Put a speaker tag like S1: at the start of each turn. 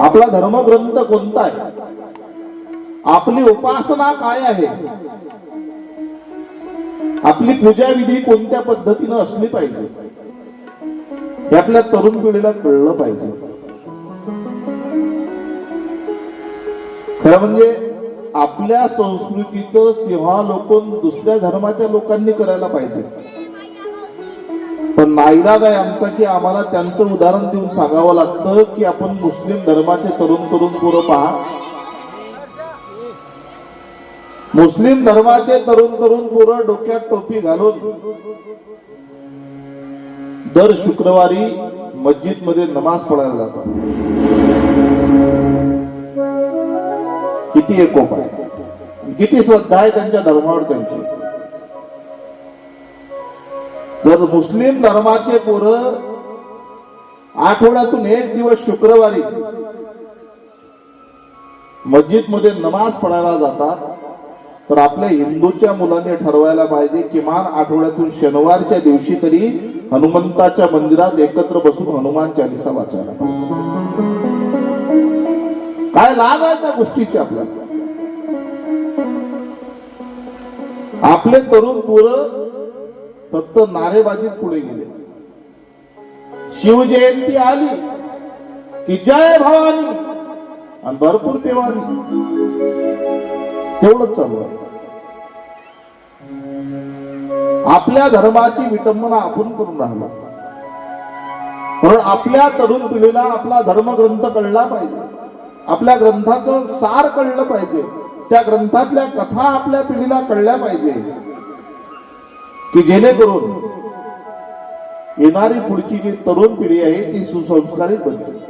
S1: आपला धर्मग्रंथ कोणता आहे? आपली उपासना काय आहे? आपली पूजा विधी कोणत्या पद्धतीनं असली पाहिजे? हे आपल्या तरुण पिढीला कळलं पाहिजे. खरं म्हणजे आपल्या संस्कृतीचं सिंहालोकन दुसऱ्या धर्माच्या लोकांनी करायला पाहिजे. पण नाईलाज आहे आमचा की आम्हाला त्यांचं उदाहरण देऊन सांगावं लागतं की आपण मुस्लिम धर्माचे तरुण तरुण पोरं पहा. मुस्लिम धर्माचे तरुण तरुण पोरं डोक्यात टोपी घालून दर शुक्रवारी मस्जिदमध्ये नमाज पडायला जातात. किती एकोप आहे? किती श्रद्धा आहे त्यांच्या धर्मावर त्यांची? जर मुस्लिम धर्माचे पोरं आठवड्यातून एक दिवस शुक्रवारी मस्जिदमध्ये नमाज पडायला जातात तर आपल्या हिंदूच्या मुलांनी ठरवायला पाहिजे किमान आठवड्यातून शनिवारच्या दिवशी तरी हनुमंताच्या मंदिरात एकत्र बसून हनुमान चालिसा वाचायला पाहिजे. काय लाभ आहे त्या गोष्टीची आपल्याला? आपले तरुण पोरं फक्त नारेबाजीत पुढे गेले. शिवजयंती आली की जय भवानी आणि भरपूर पेवानी. तेवढंच चालू आहे. आपल्या धर्माची विटंबना आपण करून राहिलो. म्हणून आपल्या तरुण पिढीला आपला धर्मग्रंथ कळला पाहिजे. आपल्या ग्रंथाचं सार कळलं पाहिजे. त्या ग्रंथातल्या कथा आपल्या पिढीला कळल्या पाहिजे. की जेणेकरून येणारी पुढची जी तरुण पिढी आहे ती सुसंस्कारित बनते.